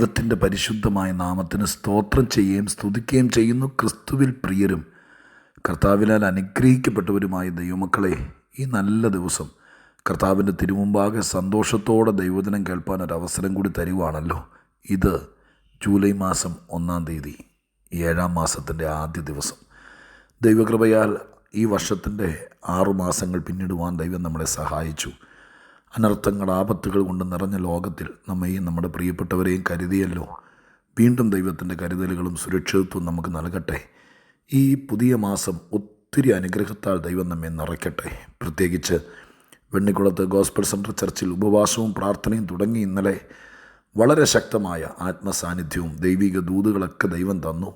ദൈവത്തിന്റെ പരിശുദ്ധമായ നാമത്തിന് സ്തോത്രം ചെയ്യുകയും സ്തുതിക്കുകയും ചെയ്യുന്നു ക്രിസ്തുവിൽ പ്രിയരും. കർത്താവിനാൽ അനുഗ്രഹിക്കപ്പെട്ടവരുമായ ദൈവമക്കളെ ഈ നല്ല ദിവസം കർത്താവിന്റെ തിരുമുമ്പാകെ സന്തോഷത്തോടെ ദൈവദിനം കേൾപ്പാൻ ഒരു അവസരം കൂടി തരുവാണല്ലോ. ഇത് ജൂലൈ മാസം ഒന്നാം തീയതി ഏഴാം മാസത്തിന്റെ ആദ്യ ദിവസം. ദൈവകൃപയാൽ ഈ വർഷത്തിന്റെ ആറു മാസങ്ങൾ പിന്നിടുവാൻ ദൈവം നമ്മളെ സഹായിച്ചു. അനർത്ഥങ്ങൾ ആപത്തുകൾ കൊണ്ട് നിറഞ്ഞ ലോകത്തിൽ നമ്മെയും നമ്മുടെ പ്രിയപ്പെട്ടവരെയും കരുതിയല്ലോ. വീണ്ടും ദൈവത്തിന്റെ കരുതലുകളും സുരക്ഷിതത്വവും നമുക്ക് നൽകട്ടെ. ഈ പുതിയ മാസം ഒത്തിരി അനുഗ്രഹത്താൽ ദൈവം നമ്മെ നിറയ്ക്കട്ടെ. പ്രത്യേകിച്ച് വെണ്ണിക്കുളത്ത് ഗോസ്പൽ സെന്റർ ചർച്ചിൽ ഉപവാസവും പ്രാർത്ഥനയും തുടങ്ങി ഇന്നലെ വളരെ ശക്തമായ ആത്മസാന്നിധ്യവും ദൈവിക ദൂതുകളൊക്കെ ദൈവം തന്നു.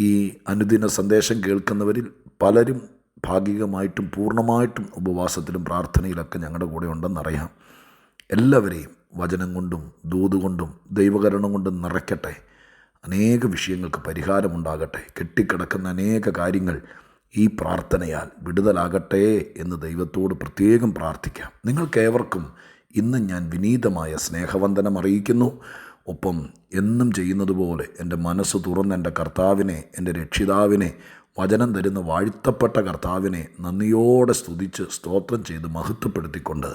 ഈ അനുദിന സന്ദേശം കേൾക്കുന്നവരിൽ പലരും ഭാഗികമായിട്ടും പൂർണമായിട്ടും ഉപവാസത്തിലും പ്രാർത്ഥനയിലൊക്കെ ഞങ്ങളുടെ കൂടെ ഉണ്ടെന്നറിയാം എല്ലാവരെയും വചനം കൊണ്ടും ദൂത് കൊണ്ടും ദൈവകരണം കൊണ്ടും നിറയ്ക്കട്ടെ. അനേക വിഷയങ്ങൾക്ക് പരിഹാരമുണ്ടാകട്ടെ. കെട്ടിക്കിടക്കുന്ന അനേക കാര്യങ്ങൾ ഈ പ്രാർത്ഥനയാൽ വിടുതലാകട്ടെ എന്ന് ദൈവത്തോട് പ്രത്യേകം പ്രാർത്ഥിക്കാം. നിങ്ങൾക്കേവർക്കും ഇന്ന് ഞാൻ വിനീതമായ സ്നേഹവന്ദനം അറിയിക്കുന്നു. ഒപ്പം എന്നും ചെയ്യുന്നതുപോലെ എന്റെ മനസ്സ് തുറന്ന് എന്റെ കർത്താവിനെ എന്റെ രക്ഷിതാവിനെ വചനം തരുന്ന വാഴ്ത്തപ്പെട്ട കർത്താവിനെ നന്ദിയോടെ സ്തുതിച്ച് സ്തോത്രം ചെയ്ത് മഹത്വപ്പെടുത്തിക്കൊണ്ട്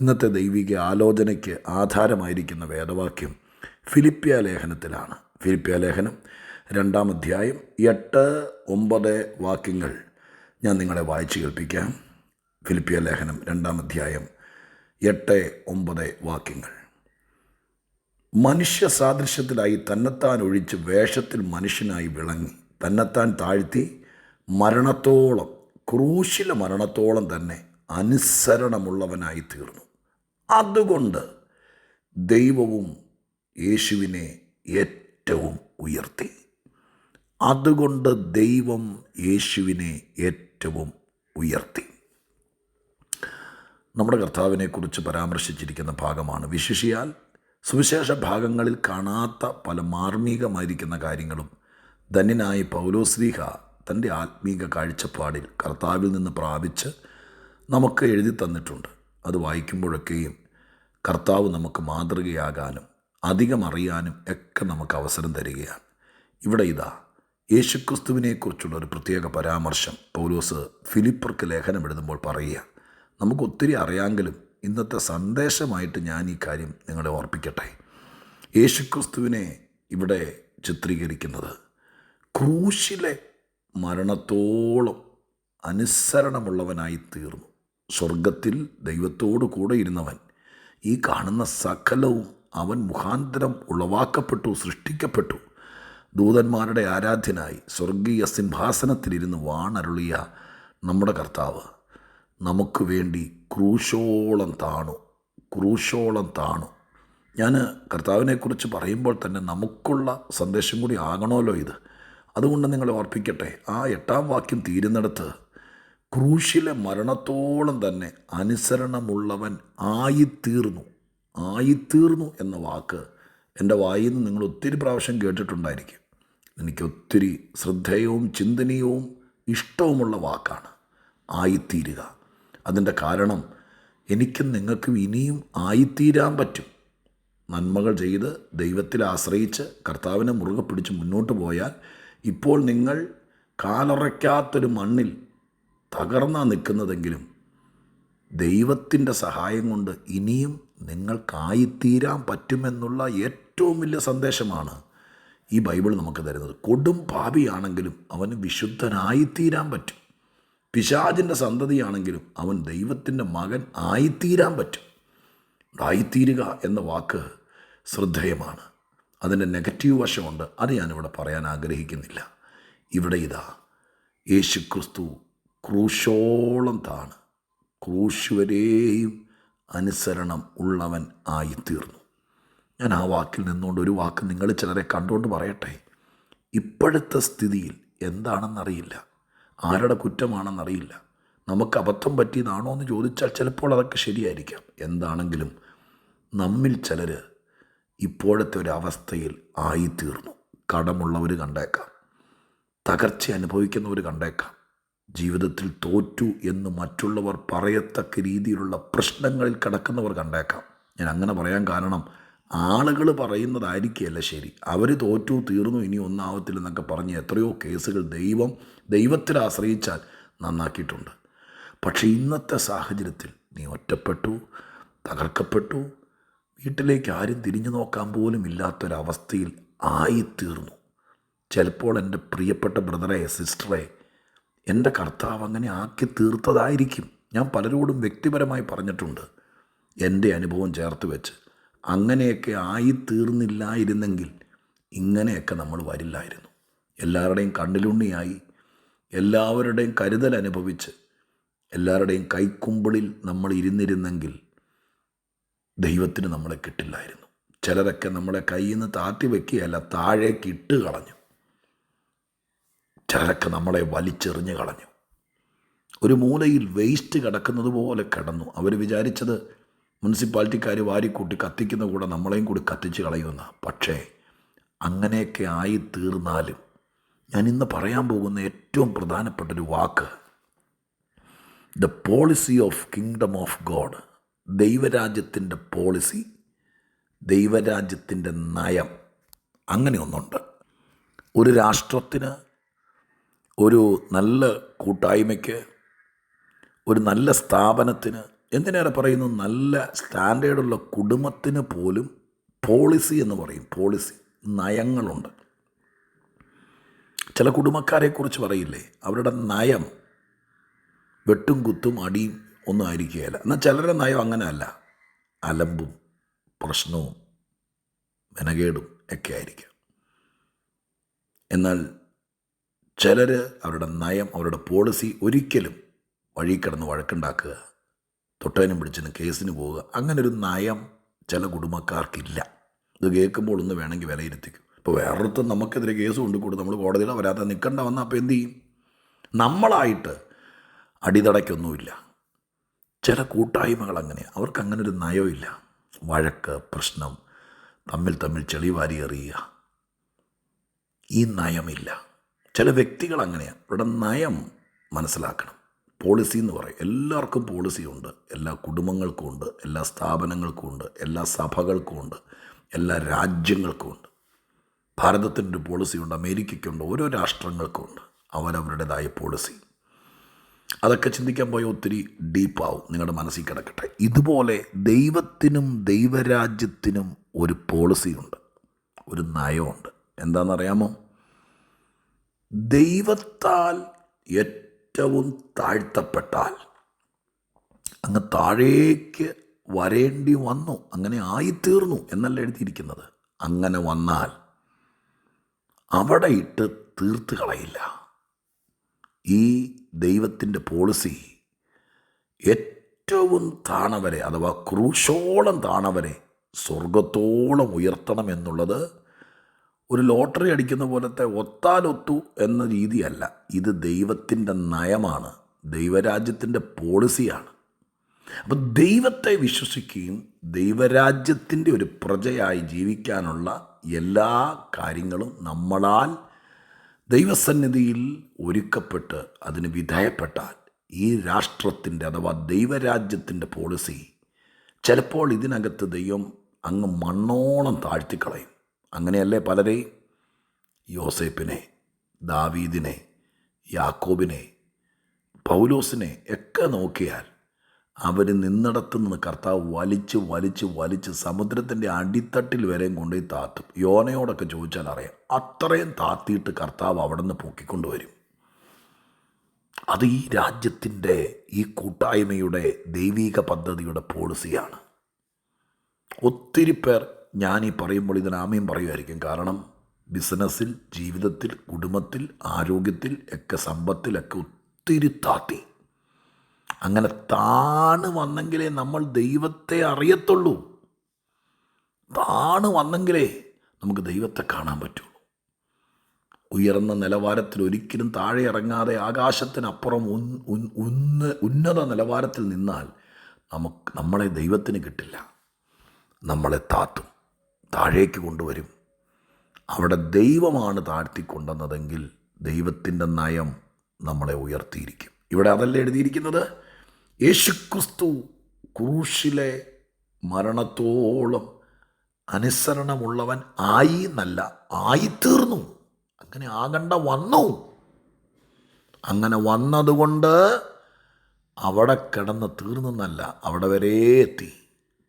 ഇന്നത്തെ ദൈവിക ആലോചനയ്ക്ക് ആധാരമായിരിക്കുന്ന വേദവാക്യം ഫിലിപ്പിയ ലേഖനത്തിലാണ്. ഫിലിപ്പിയ ലേഖനം രണ്ടാം അധ്യായം എട്ട് ഒമ്പത് വാക്യങ്ങൾ ഞാൻ നിങ്ങളെ വായിച്ചു കേൾപ്പിക്കാം. ഫിലിപ്പിയ ലേഖനം രണ്ടാം അധ്യായം എട്ട് ഒമ്പത് വാക്യങ്ങൾ. മനുഷ്യ സാദൃശ്യത്തിലായി തന്നെത്താൻ ഒഴിച്ച് വേഷത്തിൽ മനുഷ്യനായി വിളങ്ങി. തന്നെത്താൻ താഴ്ത്തി മരണത്തോളം ക്രൂശിലെ മരണത്തോളം തന്നെ അനുസരണമുള്ളവനായി തീർന്നു. അതുകൊണ്ട് ദൈവവും യേശുവിനെ ഏറ്റവും ഉയർത്തി. അതുകൊണ്ട് ദൈവം യേശുവിനെ ഏറ്റവും ഉയർത്തി. നമ്മുടെ കർത്താവിനെക്കുറിച്ച് പരാമർശിച്ചിരിക്കുന്ന ഭാഗമാണ് വിശിഷിയാൽ. സുവിശേഷ ഭാഗങ്ങളിൽ കാണാത്ത പല മാർമികമായിരിക്കുന്ന കാര്യങ്ങളും ധന്യനായ പൗലോശ്രീഹ തന്റെ ആത്മീക കാഴ്ചപ്പാടിൽ കർത്താവിൽ നിന്ന് പ്രാപിച്ച് നമുക്ക് എഴുതി തന്നിട്ടുണ്ട്. അത് വായിക്കുമ്പോഴൊക്കെയും കർത്താവ് നമുക്ക് മാതൃകയാകാനും അധികം അറിയാനും ഒക്കെ നമുക്ക് അവസരം തരികയാണ്. ഇവിടെ ഇതാ യേശുക്രിസ്തുവിനെക്കുറിച്ചുള്ള ഒരു പ്രത്യേക പരാമർശം പൗലോസ് ഫിലിപ്പർക്ക് ലേഖനം എഴുതുമ്പോൾ പറയുക. നമുക്ക് ഒത്തിരി അറിയാമെങ്കിലും ഇന്നത്തെ സന്ദേശമായിട്ട് ഞാൻ ഈ കാര്യം നിങ്ങളെ ഓർപ്പിക്കട്ടെ. യേശുക്രിസ്തുവിനെ ഇവിടെ ചിത്രീകരിക്കുന്നത് ക്രൂശിലെ മരണത്തോളം അനുസരണമുള്ളവനായി തീർന്നു സ്വർഗത്തിൽ ദൈവത്തോടു കൂടെ ഇരുന്നവൻ ഈ കാണുന്ന സകലവും അവൻ മുഖാന്തരം ഉളവാക്കപ്പെട്ടു സൃഷ്ടിക്കപ്പെട്ടു. ദൂതന്മാരുടെ ആരാധ്യനായി സ്വർഗീയ സിംഹാസനത്തിലിരുന്ന് വാണരുളിയ നമ്മുടെ കർത്താവ്. നമുക്ക് വേണ്ടി ക്രൂശോളം താണു ക്രൂശോളം താണു. ഞാൻ കർത്താവിനെക്കുറിച്ച് പറയുമ്പോൾ തന്നെ നമുക്കുള്ള സന്ദേശം കൂടി ആകണമല്ലോ ഇത്. അതുകൊണ്ട് നിങ്ങൾ ഓർപ്പിക്കട്ടെ ആ എട്ടാം വാക്യം തീരുന്നിടത്ത് ക്രൂശിലെ മരണത്തോളം തന്നെ അനുസരണമുള്ളവൻ ആയിത്തീർന്നു. ആയിത്തീർന്നു എന്ന വാക്ക് എന്റെ വായിൽ നിന്ന് നിങ്ങൾ ഒത്തിരി പ്രാവശ്യം കേട്ടിട്ടുണ്ടായിരിക്കും. എനിക്ക് ഒത്തിരി ശ്രദ്ധേയവും ചിന്തനീയവും ഇഷ്ടവുമുള്ള വാക്കാണ് ആയിത്തീരുക. അതിന്റെ കാരണം എനിക്കും നിങ്ങൾക്കും ഇനിയും ആയിത്തീരാൻ പറ്റും. നന്മകൾ ചെയ്ത് ദൈവത്തിൽ ആശ്രയിച്ച് കർത്താവിനെ മുറുകെ പിടിച്ച് മുന്നോട്ട് പോയാൽ ഇപ്പോൾ നിങ്ങൾ കാലറയ്ക്കാത്തൊരു മണ്ണിൽ തകർന്നാ നിൽക്കുന്നതെങ്കിലും ദൈവത്തിന്റെ സഹായം കൊണ്ട് ഇനിയും നിങ്ങൾക്കായിത്തീരാൻ പറ്റുമെന്നുള്ള ഏറ്റവും വലിയ സന്ദേശമാണ് ഈ ബൈബിൾ നമുക്ക് തരുന്നത്. കൊടും പാപിയാണെങ്കിലും അവന് വിശുദ്ധനായിത്തീരാൻ പറ്റും. പിശാചിന്റെ സന്തതിയാണെങ്കിലും അവൻ ദൈവത്തിന്റെ മകൻ ആയിത്തീരാൻ പറ്റും. ആയിത്തീരുക എന്ന വാക്ക് ശ്രദ്ധേയമാണ്. അതിന്റെ നെഗറ്റീവ് വശമുണ്ട്. അത് ഞാനിവിടെ പറയാൻ ആഗ്രഹിക്കുന്നില്ല. ഇവിടെ ഇതാ. യേശു ക്രിസ്തു ക്രൂശോളം താണ്. ക്രൂശ് വരെയും അനുസരണം ഉള്ളവൻ ആയിത്തീർന്നു. ഞാൻ ആ വാക്കിൽ നിന്നുകൊണ്ട് ഒരു വാക്ക് നിങ്ങൾ ചിലരെ കണ്ടുകൊണ്ട് പറയട്ടെ. ഇപ്പോഴത്തെ സ്ഥിതിയിൽ എന്താണെന്നറിയില്ല. ആരുടെ കുറ്റമാണെന്നറിയില്ല. നമുക്ക് അബദ്ധം പറ്റിയതാണോ എന്ന് ചോദിച്ചാൽ ചിലപ്പോൾ അതൊക്കെ ശരിയായിരിക്കാം. എന്താണെങ്കിലും നമ്മിൽ ചിലർ ഇപ്പോഴത്തെ ഒരു അവസ്ഥയിൽ ആയിത്തീർന്നു. കടമുള്ളവർ കണ്ടേക്കാം. തകർച്ച അനുഭവിക്കുന്നവർ കണ്ടേക്കാം. ജീവിതത്തിൽ തോറ്റു എന്ന് മറ്റുള്ളവർ പറയത്തക്ക രീതിയിലുള്ള പ്രശ്നങ്ങളിൽ കിടക്കുന്നവർ കണ്ടേക്കാം. ഞാൻ അങ്ങനെ പറയാൻ കാരണം ആളുകൾ പറയുന്നതായിരിക്കുകയല്ല ശരി. അവർ തോറ്റു തീർന്നു ഇനി ഒന്നാവത്തില്ലെന്നൊക്കെ പറഞ്ഞ് എത്രയോ കേസുകൾ ദൈവം ദൈവത്തിൽ ആശ്രയിച്ചാൽ നന്നാക്കിയിട്ടുണ്ട്. പക്ഷേ ഇന്നത്തെ സാഹചര്യത്തിൽ നീ ഒറ്റപ്പെട്ടു തകർക്കപ്പെട്ടു വീട്ടിലേക്ക് ആരും തിരിഞ്ഞു നോക്കാൻ പോലും ഇല്ലാത്തൊരവസ്ഥയിൽ ആയിത്തീർന്നു. ചിലപ്പോൾ എന്റെ പ്രിയപ്പെട്ട ബ്രദറെ സിസ്റ്ററെ എന്റെ കർത്താവ് അങ്ങനെ ആക്കി തീർത്തതായിരിക്കും. ഞാൻ പലരോടും വ്യക്തിപരമായി പറഞ്ഞിട്ടുണ്ട്. എന്റെ അനുഭവം ചേർത്ത് വെച്ച് അങ്ങനെയൊക്കെ ആയിത്തീർന്നില്ലായിരുന്നെങ്കിൽ ഇങ്ങനെയൊക്കെ നമ്മൾ വരില്ലായിരുന്നു. എല്ലാവരുടെയും കണ്ണിലുണ്ണിയായി എല്ലാവരുടെയും കരുതൽ അനുഭവിച്ച് എല്ലാവരുടെയും കൈക്കുമ്പിളിൽ നമ്മൾ ഇരുന്നിരുന്നെങ്കിൽ ദൈവത്തിന് നമ്മളെ കിട്ടില്ലായിരുന്നു. ചിലരൊക്കെ നമ്മളെ കയ്യിൽ നിന്ന് താത്തി വയ്ക്കുകയല്ല താഴേക്ക് ഇട്ട് കളഞ്ഞു. ചിലരൊക്കെ നമ്മളെ വലിച്ചെറിഞ്ഞ് കളഞ്ഞു. ഒരു മൂലയിൽ വേസ്റ്റ് കിടക്കുന്നത് പോലെ കിടന്നു. അവർ വിചാരിച്ചത് മുനിസിപ്പാലിറ്റിക്കാർ വാരിക്കൂട്ടി കത്തിക്കുന്ന കൂടെ നമ്മളെയും കൂടി കത്തിച്ച് കളയുമെന്ന. പക്ഷേ അങ്ങനെയൊക്കെ ആയി തീർന്നാലും ഞാൻ ഇന്ന് പറയാൻ പോകുന്ന ഏറ്റവും പ്രധാനപ്പെട്ടൊരു വാക്ക് the policy of kingdom of god ദൈവരാജ്യത്തിന്റെ പോളിസി ദൈവരാജ്യത്തിന്റെ നയം അങ്ങനെ ഒന്നുണ്ട്. ഒരു രാഷ്ട്രത്തിന് ഒരു നല്ല കൂട്ടായ്മയ്ക്ക് ഒരു നല്ല സ്ഥാപനത്തിന് എന്തിനേറെ പറയുന്നു? നല്ല സ്റ്റാൻഡേർഡുള്ള കുടുംബത്തിന് പോലും പോളിസി എന്ന് പറയും. പോളിസി നയങ്ങളുണ്ട്. ചില കുടുംബക്കാരെക്കുറിച്ച് പറയില്ലേ? അവരുടെ നയം വെട്ടും കുത്തും അടിയും ഒന്നും ആയിരിക്കുകയില്ല. എന്നാൽ ചിലരുടെ നയം അങ്ങനെയല്ല. അലമ്പും പ്രശ്നവും മെനകേടും ഒക്കെ ആയിരിക്കാം. എന്നാൽ ചിലർ അവരുടെ നയം അവരുടെ പോളിസി ഒരിക്കലും വഴി കിടന്ന് വഴക്കുണ്ടാക്കുക തൊട്ടതിനും പിടിച്ചതിനും കേസിന് പോവുക അങ്ങനൊരു നയം ചില കുടുംബക്കാർക്കില്ല. ഇത് കേൾക്കുമ്പോൾ ഒന്ന് വേണമെങ്കിൽ വിലയിരുത്തിക്കും. ഇപ്പോൾ വേറൊരുത്തും നമുക്കെതിരെ കേസ് കൊണ്ടുകൂടും നമ്മൾ കോടതിയിൽ വരാതെ നിൽക്കേണ്ട വന്നാൽ അപ്പോൾ എന്ത് ചെയ്യും? നമ്മളായിട്ട് അടിതടയ്ക്കൊന്നുമില്ല. ചില കൂട്ടായ്മകൾ അങ്ങനെയാണ് അവർക്ക് അങ്ങനെ ഒരു നയമില്ല വഴക്ക് പ്രശ്നം തമ്മിൽ തമ്മിൽ ചെളിവാരി എറിയുക. ഈ നയമില്ല. ചില വ്യക്തികൾ അങ്ങനെയാണ് ഇവിടെ നയം മനസ്സിലാക്കണം. പോളിസി എന്ന് പറയും. എല്ലാവർക്കും പോളിസി ഉണ്ട്. എല്ലാ കുടുംബങ്ങൾക്കും ഉണ്ട്. എല്ലാ സ്ഥാപനങ്ങൾക്കും ഉണ്ട്. എല്ലാ സഭകൾക്കും ഉണ്ട്. എല്ലാ രാജ്യങ്ങൾക്കും ഉണ്ട്. ഭാരതത്തിന്റെ ഒരു പോളിസി ഉണ്ട്. അമേരിക്കയ്ക്കുണ്ട്. ഓരോ രാഷ്ട്രങ്ങൾക്കും ഉണ്ട്. അവരവരുടേതായ പോളിസി അതൊക്കെ ചിന്തിക്കാൻ പോയാൽ ഒത്തിരി ഡീപ്പാവും നിങ്ങളുടെ മനസ്സിൽ കിടക്കട്ടെ. ഇതുപോലെ ദൈവത്തിനും ദൈവരാജ്യത്തിനും ഒരു പോളിസിയുണ്ട് ഒരു നയമുണ്ട്. എന്താണെന്നറിയാമോ? ദൈവത്താൽ ഏറ്റവും താഴ്ത്തപ്പെട്ടാൽ അങ്ങ് താഴേക്ക് വരേണ്ടി വന്നു. അങ്ങനെ ആയിത്തീർന്നു എന്നല്ല എഴുതിയിരിക്കുന്നത്. അങ്ങനെ വന്നാൽ അവിടെ ഇട്ട് തീർത്ത് കളയില്ല. ഈ ദൈവത്തിന്റെ പോളിസി ഏറ്റവും താണവരെ അഥവാ ക്രൂശോളം താണവരെ സ്വർഗത്തോളം ഉയർത്തണം എന്നുള്ളത് ഒരു ലോട്ടറി അടിക്കുന്ന പോലത്തെ ഒത്താലൊത്തു എന്ന രീതിയല്ല. ഇത് ദൈവത്തിന്റെ നയമാണ്. ദൈവരാജ്യത്തിന്റെ പോളിസിയാണ്. അപ്പം ദൈവത്തെ വിശ്വസിക്കുകയും ദൈവരാജ്യത്തിന്റെ ഒരു പ്രജയായി ജീവിക്കാനുള്ള എല്ലാ കാര്യങ്ങളും നമ്മളാൽ ദൈവസന്നിധിയിൽ ഒരുക്കപ്പെട്ട് അതിന് വിധേയപ്പെട്ടാൽ ഈ രാഷ്ട്രത്തിന്റെ അഥവാ ദൈവരാജ്യത്തിന്റെ പോളിസി ചിലപ്പോൾ ഇതിനകത്ത് ദൈവം അങ്ങ് മണ്ണോളം താഴ്ത്തിക്കളയും. അങ്ങനെയല്ലേ പലരെയും യോസേപ്പിനെ ദാവീദിനെ യാക്കോബിനെ പൗലോസിനെ ഒക്കെ നോക്കിയാൽ അവർ നിന്നിടത്ത് നിന്ന് കർത്താവ് വലിച്ച് വലിച്ച് വലിച്ച് സമുദ്രത്തിന്റെ അടിത്തട്ടിൽ വരെയും കൊണ്ടുപോയി താത്തും. യോനയോടൊക്കെ ചോദിച്ചാൽ അറിയാം അത്രയും താത്തിയിട്ട് കർത്താവ് അവിടെ നിന്ന് പൊക്കിക്കൊണ്ടുവരും. അത് ഈ രാജ്യത്തിന്റെ ഈ കൂട്ടായ്മയുടെ ദൈവീക പദ്ധതിയുടെ പോളിസിയാണ്. ഒത്തിരി പേർ ഞാൻ ഈ പറയുമ്പോൾ ഇതിന് ആമയും പറയുമായിരിക്കും. കാരണം ബിസിനസ്സിൽ ജീവിതത്തിൽ കുടുംബത്തിൽ ആരോഗ്യത്തിൽ ഒക്കെ സമ്പത്തിലൊക്കെ ഒത്തിരി താത്തി. അങ്ങനെ താണ് വന്നെങ്കിലേ നമ്മൾ ദൈവത്തെ അറിയത്തുള്ളൂ. താണ് വന്നെങ്കിലേ നമുക്ക് ദൈവത്തെ കാണാൻ പറ്റുള്ളൂ. ഉയർന്ന നിലവാരത്തിൽ ഒരിക്കലും താഴെ ഇറങ്ങാതെ ആകാശത്തിനപ്പുറം ഉന്ന ഉന്നത നിലവാരത്തിൽ നിന്നാൽ നമുക്ക് നമ്മളെ ദൈവത്തിന് കിട്ടില്ല. നമ്മളെ താത്തും താഴേക്ക് കൊണ്ടുവരും. അവിടെ ദൈവമാണ് താഴ്ത്തിക്കൊണ്ടുവന്നതെങ്കിൽ ദൈവത്തിന്റെ നയം നമ്മളെ ഉയർത്തിയിരിക്കും. ഇവിടെ അതല്ല എഴുതിയിരിക്കുന്നത്? യേശുക്രിസ്തു ക്രൂശിലെ മരണത്തോളം അനുസരണമുള്ളവൻ ആയി എന്നല്ല ആയിത്തീർന്നു. അങ്ങനെ ആകണ്ട വന്നു. അങ്ങനെ വന്നതുകൊണ്ട് അവിടെ കിടന്ന് തീർന്നെന്നല്ല അവിടെ വരെ എത്തി.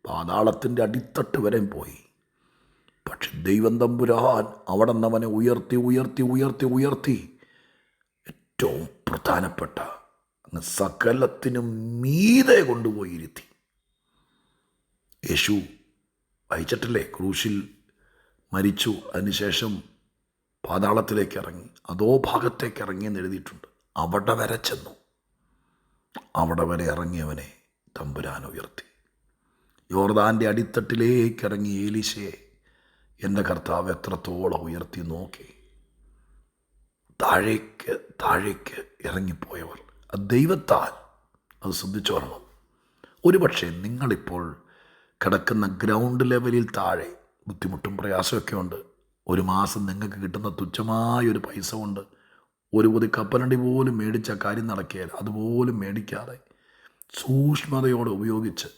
പാതാളത്തിന്റെ അടിത്തട്ട് വരെ പോയി. പക്ഷെ ദൈവം തമ്പുരാൻ അവിടെ നിന്ന് അവനെ ഉയർത്തി ഉയർത്തി ഉയർത്തി ഉയർത്തി ഏറ്റവും പ്രധാനപ്പെട്ട സകലത്തിനും മീതെ കൊണ്ടുപോയി ഇരുത്തി യേശു വായിച്ചിട്ടില്ലേ ക്രൂശിൽ മരിച്ചു. അതിനുശേഷം പാതാളത്തിലേക്ക് ഇറങ്ങി അതോ ഭാഗത്തേക്ക് ഇറങ്ങി എന്ന് എഴുതിയിട്ടുണ്ട്. അവിടെ വരെ ചെന്നു. അവിടെ വരെ ഇറങ്ങിയവനെ തമ്പുരാൻ ഉയർത്തി. യോർദാന്റെ അടിത്തട്ടിലേക്ക് ഇറങ്ങി ഏലിശയെ എന്റെ കർത്താവ് എത്രത്തോളം ഉയർത്തി നോക്കി. താഴേക്ക് താഴേക്ക് ഇറങ്ങിപ്പോയവർ. ദൈവത്താൽ അത് ശ്രദ്ധിച്ചോളണം ഒരുപക്ഷെ നിങ്ങളിപ്പോൾ കിടക്കുന്ന ഗ്രൗണ്ട് ലെവലിൽ താഴെ ബുദ്ധിമുട്ടും പ്രയാസമൊക്കെ ഉണ്ട്. ഒരു മാസം നിങ്ങൾക്ക് കിട്ടുന്ന തുച്ഛമായൊരു പൈസ കൊണ്ട് ഒരു പൊതി കപ്പലണ്ടി പോലും മേടിച്ച കാര്യം നടക്കിയാൽ അതുപോലും മേടിക്കാതെ സൂക്ഷ്മതയോടെ ഉപയോഗിച്ച്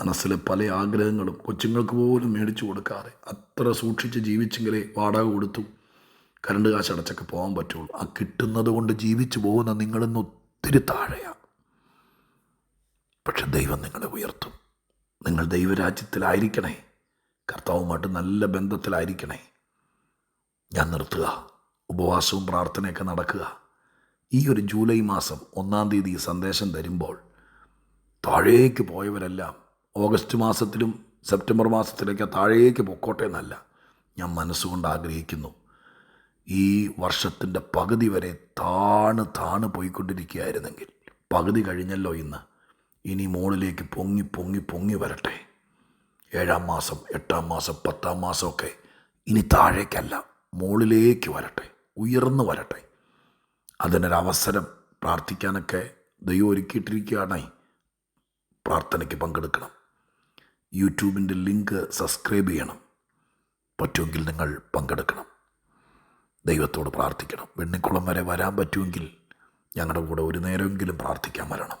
മനസ്സിലെ പല ആഗ്രഹങ്ങളും കൊച്ചുങ്ങൾക്ക് പോലും മേടിച്ചു കൊടുക്കാതെ അത്ര സൂക്ഷിച്ച് ജീവിച്ചെങ്കിലേ വാടക കൊടുത്തു. കരണ്ട് കാശ് അടച്ചൊക്കെ പോകാൻ പറ്റുള്ളൂ. ആ കിട്ടുന്നത് കൊണ്ട് ജീവിച്ചു പോകുന്ന നിങ്ങളിന്ന് ഒത്തിരി താഴെയാണ് പക്ഷെ ദൈവം നിങ്ങളെ ഉയർത്തും. നിങ്ങൾ ദൈവരാജ്യത്തിലായിരിക്കണേ. കർത്താവുമായിട്ട് നല്ല ബന്ധത്തിലായിരിക്കണേ. ഞാൻ നിർത്തുക. ഉപവാസവും പ്രാർത്ഥനയൊക്കെ നടക്കുക. ഈ ഒരു ജൂലൈ മാസം ഒന്നാം തീയതി സന്ദേശം തരുമ്പോൾ താഴേക്ക് പോയവരെല്ലാം ഓഗസ്റ്റ് മാസത്തിലും സെപ്റ്റംബർ മാസത്തിലൊക്കെ താഴേക്ക് പൊക്കോട്ടെ എന്നല്ല. ഞാൻ മനസ്സുകൊണ്ട് ആഗ്രഹിക്കുന്നു. ഈ വർഷത്തിന്റെ പകുതി വരെ താണ് താണ് പോയിക്കൊണ്ടിരിക്കുകയായിരുന്നെങ്കിൽ പകുതി കഴിഞ്ഞല്ലോ ഇന്ന്. ഇനി മുകളിലേക്ക് പൊങ്ങി പൊങ്ങി പൊങ്ങി വരട്ടെ. ഏഴാം മാസം എട്ടാം മാസം പത്താം മാസമൊക്കെ ഇനി താഴേക്കല്ല മുകളിലേക്ക് വരട്ടെ ഉയർന്നു വരട്ടെ. അതിനൊരവസരം പ്രാർത്ഥിക്കാനൊക്കെ ദൈവം ഒരുക്കിയിട്ടിരിക്കുകയാണേ. പ്രാർത്ഥനയ്ക്ക് പങ്കെടുക്കണം. യൂട്യൂബിന്റെ ലിങ്ക് സബ്സ്ക്രൈബ് ചെയ്യണം. പറ്റുമെങ്കിൽ നിങ്ങൾ പങ്കെടുക്കണം. ദൈവത്തോട് പ്രാർത്ഥിക്കണം. വെണ്ണിക്കുളം വരെ വരാൻ പറ്റുമെങ്കിൽ ഞങ്ങളുടെ കൂടെ ഒരു നേരമെങ്കിലും പ്രാർത്ഥിക്കാൻ വരണം.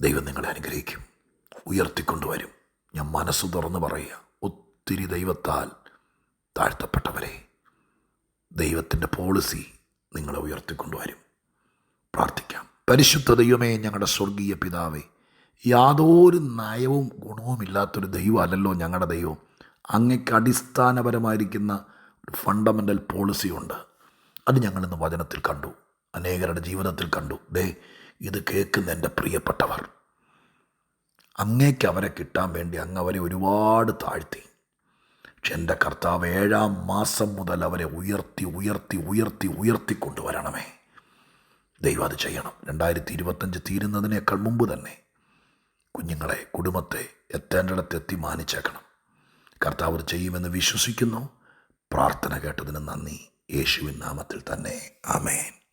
ദൈവം നിങ്ങളെ അനുഗ്രഹിക്കും. ഉയർത്തിക്കൊണ്ടുവരും. ഞാൻ മനസ്സ് തുറന്ന് പറയുക. ഒത്തിരി ദൈവത്താൽ താഴ്ത്തപ്പെട്ടവരെ ദൈവത്തിന്റെ പോളിസി നിങ്ങളെ ഉയർത്തിക്കൊണ്ടുവരും. പ്രാർത്ഥിക്കാം. പരിശുദ്ധ ദൈവമേ ഞങ്ങളുടെ സ്വർഗീയ പിതാവേ യാതൊരു നയവും ഗുണവുമില്ലാത്തൊരു ദൈവമല്ലല്ലോ ഞങ്ങളുടെ ദൈവം. അങ്ങയ്ക്ക് അടിസ്ഥാനപരമായിരിക്കുന്ന ഫണ്ടമെന്റൽ പോളിസി ഉണ്ട്. അത് ഞങ്ങളിന്ന് വചനത്തിൽ കണ്ടു. അനേകരുടെ ജീവിതത്തിൽ കണ്ടു. ദേ ഇത് കേൾക്കുന്ന എന്റെ പ്രിയപ്പെട്ടവർ. അങ്ങേക്ക് അവരെ കിട്ടാൻ വേണ്ടി അങ്ങ് അവരെ ഒരുപാട് താഴ്ത്തി. പക്ഷെ എന്റെ കർത്താവ് ഏഴാം മാസം മുതൽ അവരെ ഉയർത്തി ഉയർത്തി ഉയർത്തി ഉയർത്തി കൊണ്ടുവരണമേ. ദൈവം അത് ചെയ്യണം. രണ്ടായിരത്തി ഇരുപത്തഞ്ച് തീരുന്നതിനേക്കാൾ മുമ്പ് തന്നെ കുഞ്ഞുങ്ങളെ കുടുംബത്തെ എത്തേണ്ടിടത്തെത്തി മാനിച്ചേക്കണം. കർത്താവ് ചെയ്യുമെന്ന് വിശ്വസിക്കുന്നു. പ്രാർത്ഥന കേട്ടതിന് നന്ദി. യേശുവിൻ നാമത്തിൽ തന്നെ. ആമേൻ.